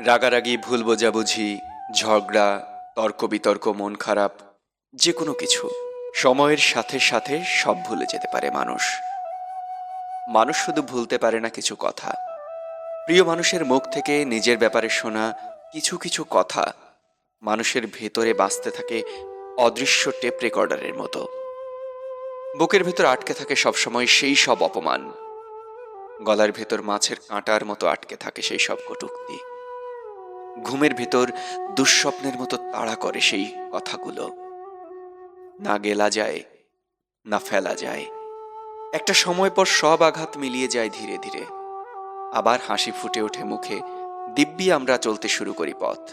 রাগারাগি, ভুল বোঝাবুঝি, ঝগড়া, তর্ক বিতর্ক, মন খারাপ, যে কোনো কিছু সময়ের সাথে সাথে সব ভুলে যেতে পারে মানুষ। মানুষ শুধু ভুলতে পারে না কিছু কথা। প্রিয় মানুষের মুখ থেকে নিজের ব্যাপারে শোনা কিছু কিছু কথা মানুষের ভেতরে বাঁচতে থাকে অদৃশ্য টেপ রেকর্ডারের মতো। বুকের ভেতর আটকে থাকে সবসময় সেই সব অপমান। গলার ভেতর মাছের কাঁটার মতো আটকে থাকে সেই সব কটুক্তি। ঘুমের ভেতর দুঃস্বপ্নের মতো তাড়া করে সেই কথাগুলো। না গেলা যায়, না ফেলা যায়। একটা সময় পর সব আঘাত মিলিয়ে যায় ধীরে ধীরে। আবার হাসি ফুটে ওঠে মুখে, দিব্যি আমরা চলতে শুরু করি পথ।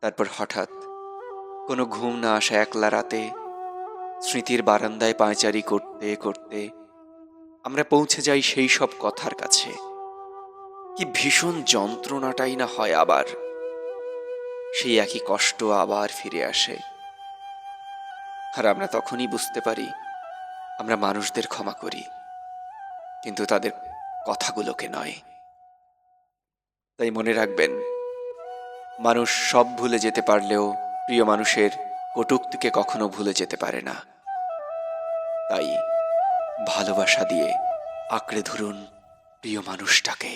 তারপর হঠাৎ কোনো ঘুম না আসা একলা রাতে, স্মৃতির বারান্দায় পায়চারি করতে করতে আমরা পৌঁছে যাই সেই সব কথার কাছে। কি ভীষণ যন্ত্রণাটাই না হয় আবার। সেই একই কষ্ট আবার ফিরে আসে। আর আমরা তখনই বুঝতে পারি, আমরা মানুষদের ক্ষমা করি, কিন্তু তাদের কথাগুলোকে নয়। তাই মনে রাখবেন, মানুষ সব ভুলে যেতে পারলেও প্রিয় মানুষের কটুক্তিকে কখনো ভুলে যেতে পারে না। তাই ভালোবাসা দিয়ে আঁকড়ে ধরুন প্রিয় মানুষটাকে।